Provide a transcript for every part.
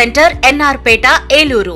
centre NR Peta Eluru.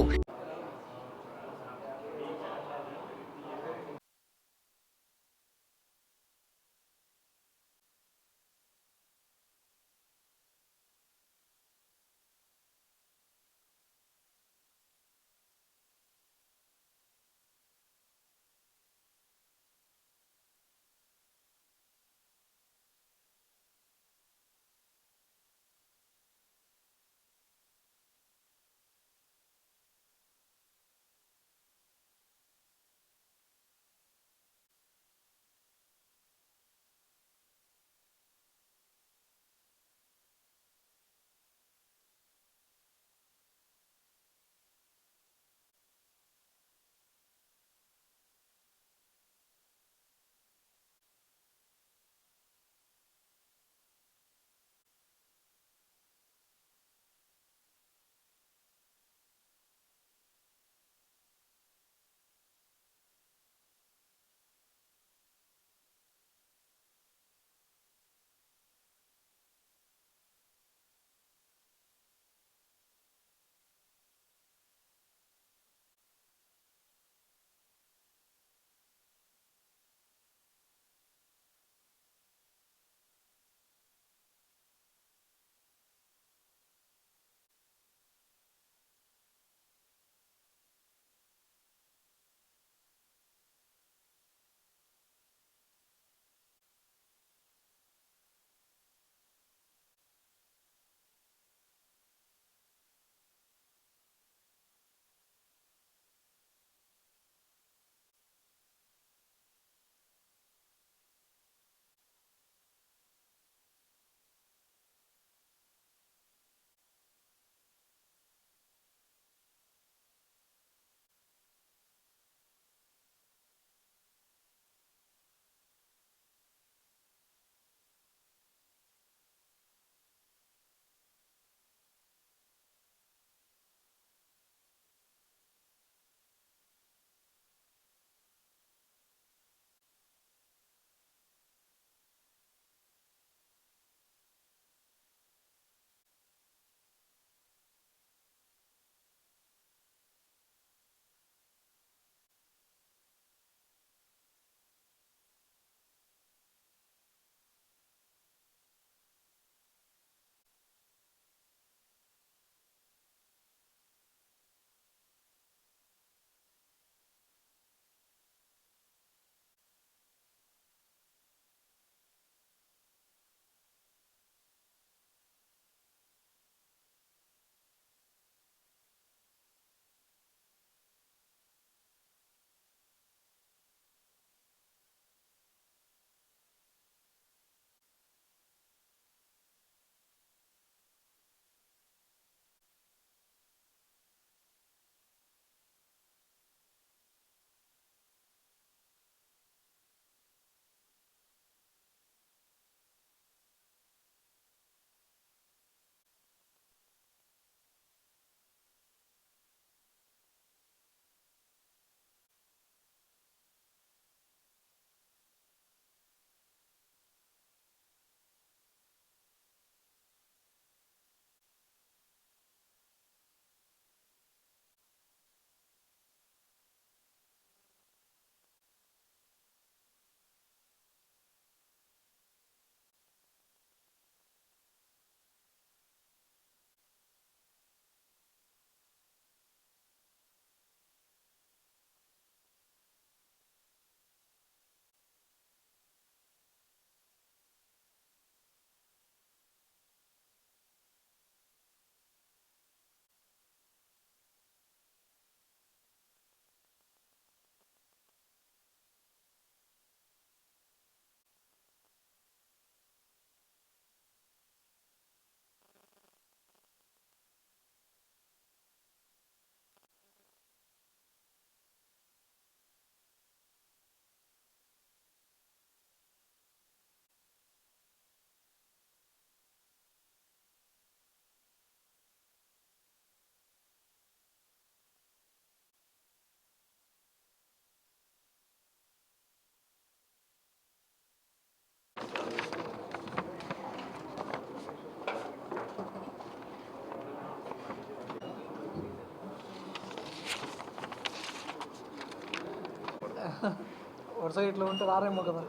వరుసగా ఇట్లా ఉంటే రారేమో కదా.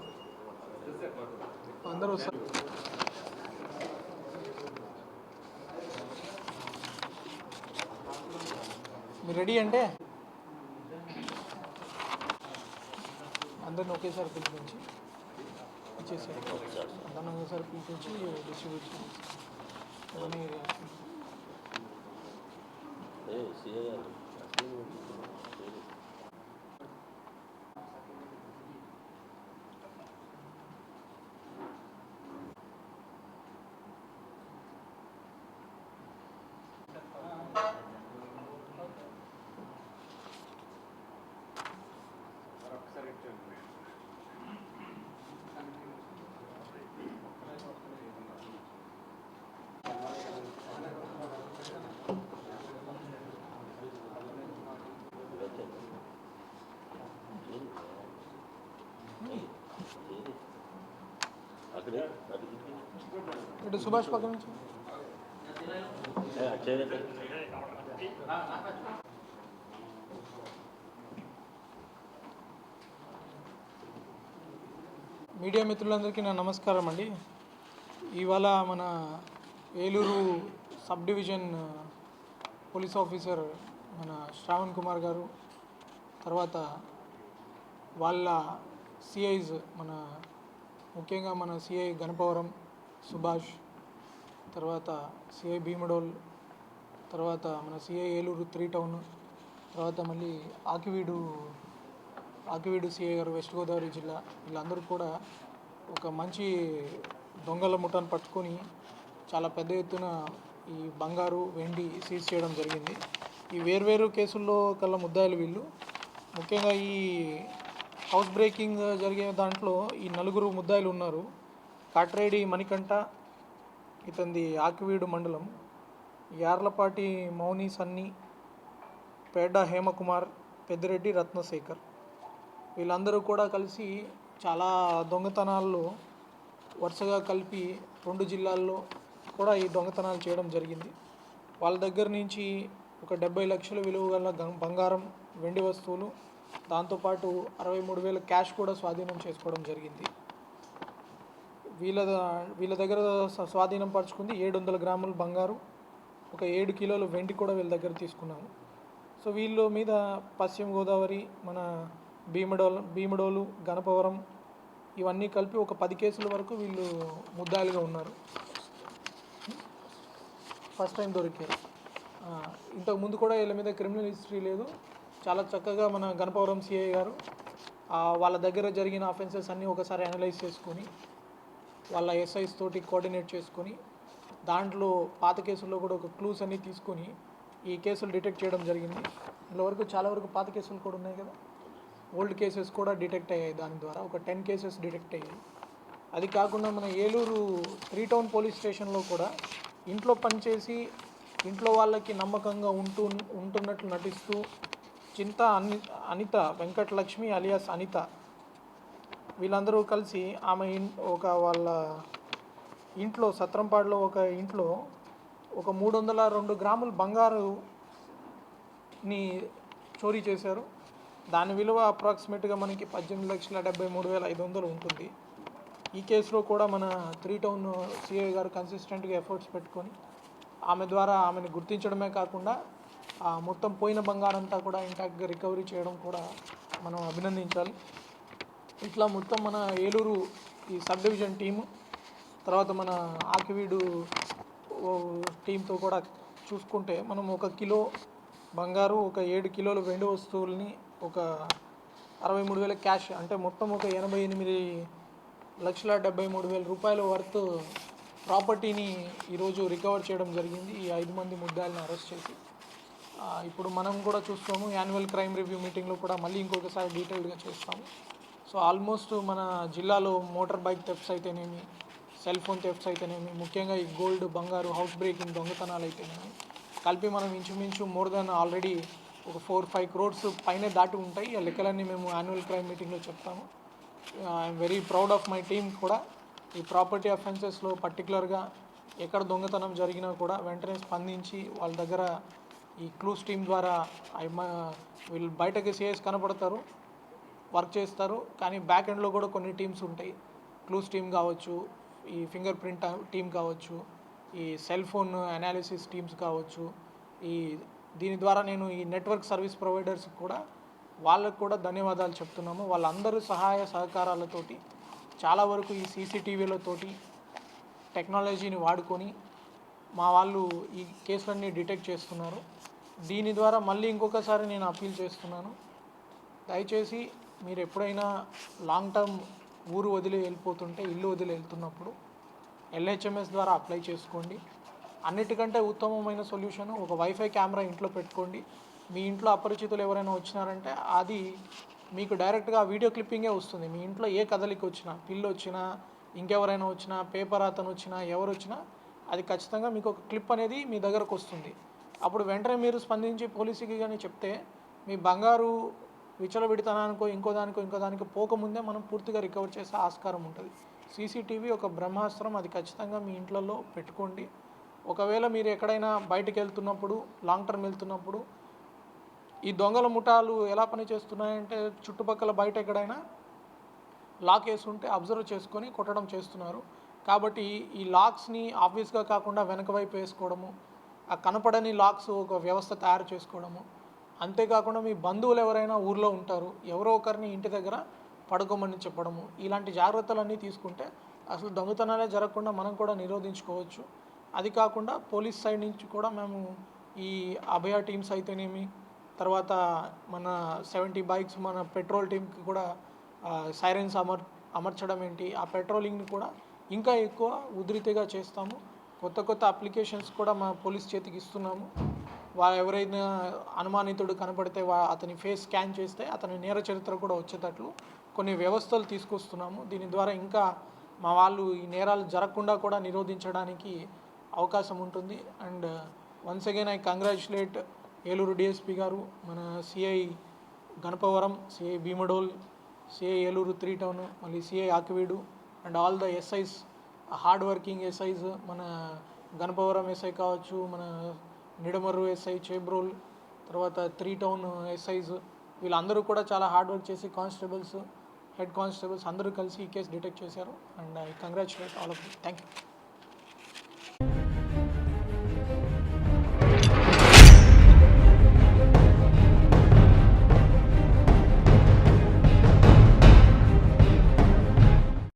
అందరూ వస్తారు. మీరు రెడీ అంటే? అందరిని ఒకేసారి పిలిపించి ఇచ్చేసారు అందరిని ఒకేసారి పిలిపించి డిస్ట్రిబ్యూట్ చేసి ఇటు సుభాష్ పక్క నుంచి మీడియా మిత్రులందరికీ నా నమస్కారం అండి. ఇవాళ మన Eluru sub division police officer మన శ్రావణ్ కుమార్ గారు తర్వాత వాళ్ళ సిఐస్ మన ముఖ్యంగా మన సిఐ గణపవరం సుభాష్ తర్వాత సిఐ భీమడోల్ తర్వాత మన సిఐ ఏలూరు త్రీ టౌన్ తర్వాత మళ్ళీ ఆకివీడు ఆకివీడు సిఐ గారు వెస్ట్ గోదావరి జిల్లా వీళ్ళందరూ కూడా ఒక మంచి దొంగల ముఠాను పట్టుకొని చాలా పెద్ద ఎత్తున ఈ బంగారు వెండి సీజ్ చేయడం జరిగింది. ఈ వేర్వేరు కేసుల్లో కల్లా ముద్దాయిలు వీళ్ళు. ముఖ్యంగా ఈ హౌస్ బ్రేకింగ్ జరిగే దాంట్లో ఈ నలుగురు ముద్దాయిలు ఉన్నారు. కాట్రేడి మణికంఠ ఇతంది ఆకివీడు మండలం. యార్లపాటి మౌని సన్ని పేడ హేమకుమార్ పెద్దిరెడ్డి రత్నశేఖర్. వీళ్ళందరూ కూడా కలిసి చాలా దొంగతనాల్లో వరుసగా కలిపి రెండు జిల్లాల్లో కూడా ఈ దొంగతనాలు చేయడం జరిగింది. వాళ్ళ దగ్గర నుంచి ఒక డెబ్బై లక్షల విలువ గల గం- బంగారం వెండి వస్తువులు దాంతోపాటు అరవై మూడు వేల క్యాష్ కూడా స్వాధీనం చేసుకోవడం జరిగింది. వీళ్ళ వీళ్ళ దగ్గర స్వాధీనం పరుచుకుంది ఏడు వందల గ్రాములు బంగారు ఒక ఏడు కిలోలు వెండి కూడా వీళ్ళ దగ్గర తీసుకున్నాము. సో వీళ్ళ మీద పశ్చిమ గోదావరి మన భీమడోలు భీమడోలు గణపవరం ఇవన్నీ కలిపి ఒక పది కేసుల వరకు వీళ్ళు ముద్దాయిలుగా ఉన్నారు. ఫస్ట్ టైం దొరికారు ఇంతకు ముందు కూడా వీళ్ళ మీద క్రిమినల్ హిస్టరీ లేదు. చాలా చక్కగా మన గణపవరం సిఐ గారు వాళ్ళ దగ్గర జరిగిన అఫెన్సెస్ అన్నీ ఒకసారి అనలైజ్ చేసుకొని వాళ్ళ ఎస్ఐస్ తోటి కోఆర్డినేట్ చేసుకొని దాంట్లో పాత కేసుల్లో కూడా ఒక క్లూస్ అన్నీ తీసుకొని ఈ కేసులు డిటెక్ట్ చేయడం జరిగింది. ఇందులో వరకు చాలా వరకు పాత కేసులు కూడా ఉన్నాయి కదా. ఓల్డ్ కేసెస్ కూడా డిటెక్ట్ అయ్యాయి దాని ద్వారా. ఒక టెన్ కేసెస్ డిటెక్ట్ అయ్యాయి. అది కాకుండా మన ఏలూరు త్రీ టౌన్ పోలీస్ స్టేషన్లో కూడా ఇంట్లో పనిచేసి ఇంట్లో వాళ్ళకి నమ్మకంగా ఉంటూ ఉంటున్నట్లు నటిస్తూ చింత అని అనిత వెంకటలక్ష్మి అలియాస్ అనిత వీళ్ళందరూ కలిసి ఆమె ఒక వాళ్ళ ఇంట్లో సత్రంపాడులో ఒక ఇంట్లో ఒక మూడు వందల రెండు గ్రాముల బంగారుని చోరీ చేశారు. దాని విలువ అప్రాక్సిమేట్గా మనకి పద్దెనిమిది లక్షల డెబ్బై మూడు వేల ఐదు వందలు ఉంటుంది. ఈ కేసులో కూడా మన త్రీ టౌన్ సిఐ గారు కన్సిస్టెంట్గా ఎఫర్ట్స్ పెట్టుకొని ఆమె ద్వారా ఆమెను గుర్తించడమే కాకుండా మొత్తం పోయిన బంగారం అంతా కూడా ఇంటాక్ట్గా రికవరీ చేయడం కూడా మనం అభినందించాలి. ఇట్లా మొత్తం మన ఏలూరు ఈ సబ్ డివిజన్ టీము తర్వాత మన ఆకివీడు టీంతో కూడా చూసుకుంటే మనం ఒక కిలో బంగారు ఒక ఏడు కిలోల వెండి వస్తువుల్ని ఒక అరవై మూడు వేల క్యాష్ అంటే మొత్తం ఒక ఎనభై ఎనిమిది లక్షల డెబ్బై మూడు వేల రూపాయల వర్త్ ప్రాపర్టీని ఈరోజు రికవర్ చేయడం జరిగింది. ఈ ఐదు మంది ముద్దాయిలను అరెస్ట్ చేసి. ఇప్పుడు మనం కూడా చూస్తాము యాన్యువల్ క్రైమ్ రివ్యూ మీటింగ్లో కూడా మళ్ళీ ఇంకొకసారి డీటెయిల్డ్గా చేస్తాము. సో ఆల్మోస్ట్ మన జిల్లాలో మోటార్ బైక్ థెఫ్ట్స్ అయితేనేమి సెల్ ఫోన్ థెఫ్ట్స్ అయితేనేమి ముఖ్యంగా ఈ గోల్డ్ బంగారు హౌస్ బ్రేకింగ్ దొంగతనాలు అయితేనేమి కలిపి మనం ఇంచుమించు మోర్ దెన్ ఆల్రెడీ ఒక ఫోర్ ఫైవ్ క్రోడ్స్ పైనే దాటి ఉంటాయి. ఆ లెక్కలన్నీ మేము యాన్యువల్ క్రైమ్ మీటింగ్లో చెప్తాము. I am very proud of my team కూడా. ఈ ప్రాపర్టీ అఫెన్సెస్లో పర్టికులర్గా ఎక్కడ దొంగతనం జరిగినా కూడా వెంటనే స్పందించి వాళ్ళ దగ్గర ఈ క్లూస్ టీమ్ ద్వారా ఐ వీళ్ళు బయటకి సిఎస్ కనపడతారు వర్క్ చేస్తారు. కానీ బ్యాక్ ఎండ్లో కూడా కొన్ని టీమ్స్ ఉంటాయి. క్లూస్ టీమ్ కావచ్చు ఈ ఫింగర్ ప్రింట్ టీమ్ కావచ్చు ఈ సెల్ ఫోన్ అనాలిసిస్ టీమ్స్ కావచ్చు ఈ దీని ద్వారా నేను ఈ నెట్వర్క్ సర్వీస్ ప్రొవైడర్స్ కూడా వాళ్ళకు కూడా ధన్యవాదాలు చెప్తున్నాము. వాళ్ళందరూ సహాయ సహకారాలతోటి చాలా వరకు ఈ సీసీటీవీలతోటి టెక్నాలజీని వాడుకొని మా వాళ్ళు ఈ కేసులన్నీ డిటెక్ట్ చేస్తున్నారు. దీని ద్వారా మళ్ళీ ఇంకొకసారి నేను అప్పీల్ చేస్తున్నాను. దయచేసి మీరు ఎప్పుడైనా లాంగ్ టర్మ్ ఊరు వదిలి వెళ్ళిపోతుంటే ఇల్లు వదిలి వెళ్తున్నప్పుడు ఎల్హెచ్ఎంఎస్ ద్వారా అప్లై చేసుకోండి. అన్నిటికంటే ఉత్తమమైన సొల్యూషన్ ఒక వైఫై కెమెరా ఇంట్లో పెట్టుకోండి. మీ ఇంట్లో అపరిచితులు ఎవరైనా వచ్చినారంటే అది మీకు డైరెక్ట్గా వీడియో క్లిప్పింగే వస్తుంది. మీ ఇంట్లో ఏ కదలిక వచ్చినా పిల్లు వచ్చినా ఇంకెవరైనా వచ్చినా పేపర్ అతను వచ్చినా ఎవరు వచ్చినా అది ఖచ్చితంగా మీకు ఒక క్లిప్ అనేది మీ దగ్గరకు వస్తుంది. అప్పుడు వెంటనే మీరు స్పందించి పోలీసుకి కానీ చెప్తే మీ బంగారు విచలవిడితనానికో ఇంకో దానికో ఇంకో దానికో పోకముందే మనం పూర్తిగా రికవర్ చేసే ఆస్కారం ఉంటుంది. సీసీటీవీ ఒక బ్రహ్మాస్త్రం. అది ఖచ్చితంగా మీ ఇంట్లలో పెట్టుకోండి. ఒకవేళ మీరు ఎక్కడైనా బయటకు వెళ్తున్నప్పుడు లాంగ్ టర్మ్ వెళ్తున్నప్పుడు ఈ దొంగల ముఠాలు ఎలా పనిచేస్తున్నాయంటే చుట్టుపక్కల బయట ఎక్కడైనా లాక్ వేసి ఉంటే అబ్జర్వ్ చేసుకొని కొట్టడం చేస్తున్నారు. కాబట్టి ఈ లాక్స్ని ఆబ్వియస్గా కాకుండా వెనక వైపు వేసుకోవడము ఆ కనపడని లాక్స్ ఒక వ్యవస్థ తయారు చేసుకోవడము అంతేకాకుండా మీ బంధువులు ఎవరైనా ఊర్లో ఉంటారు ఎవరో ఒకరిని ఇంటి దగ్గర పడుకోమని చెప్పడము ఇలాంటి జాగ్రత్తలన్నీ తీసుకుంటే అసలు దొంగతనాలే జరగకుండా మనం కూడా నిరోధించుకోవచ్చు. అది కాకుండా పోలీస్ సైడ్ నుంచి కూడా మేము ఈ అభయ టీమ్స్ అయితేనేమి తర్వాత మన సెవెంటీ బైక్స్ మన పెట్రోల్ టీంకి కూడా సైరన్స్ అమర్ అమర్చడం ఏంటి ఆ పెట్రోలింగ్ని కూడా ఇంకా ఎక్కువ ఉధృతిగా చేస్తాము. కొత్త కొత్త అప్లికేషన్స్ కూడా మా పోలీస్ చేతికి ఇస్తున్నాము. వా ఎవరైనా అనుమానితుడు కనపడితే వా అతని ఫేస్ స్కాన్ చేస్తే అతని నేర చరిత్ర కూడా వచ్చేటట్లు కొన్ని వ్యవస్థలు తీసుకొస్తున్నాము. దీని ద్వారా ఇంకా మా వాళ్ళు ఈ నేరాలు జరగకుండా కూడా నిరోధించడానికి అవకాశం ఉంటుంది. And once again I congratulate Eluru DSP గారు మన CI Ganapavaram CI Bhimadole CI Eluru three town మళ్ళీ CI Akividu and all the SIs hard working SIs మన గణపవరం ఎస్ఐ కావచ్చు మన నిడమర్రు ఎస్ఐ చేబ్రోల్ తర్వాత త్రీ టౌన్ ఎస్ఐస్ వీళ్ళందరూ కూడా చాలా హార్డ్ వర్క్ చేసి కానిస్టేబుల్స్ హెడ్ కానిస్టేబుల్స్ అందరూ కలిసి ఈ కేసు డిటెక్ట్ చేశారు. And I congratulate all of thank you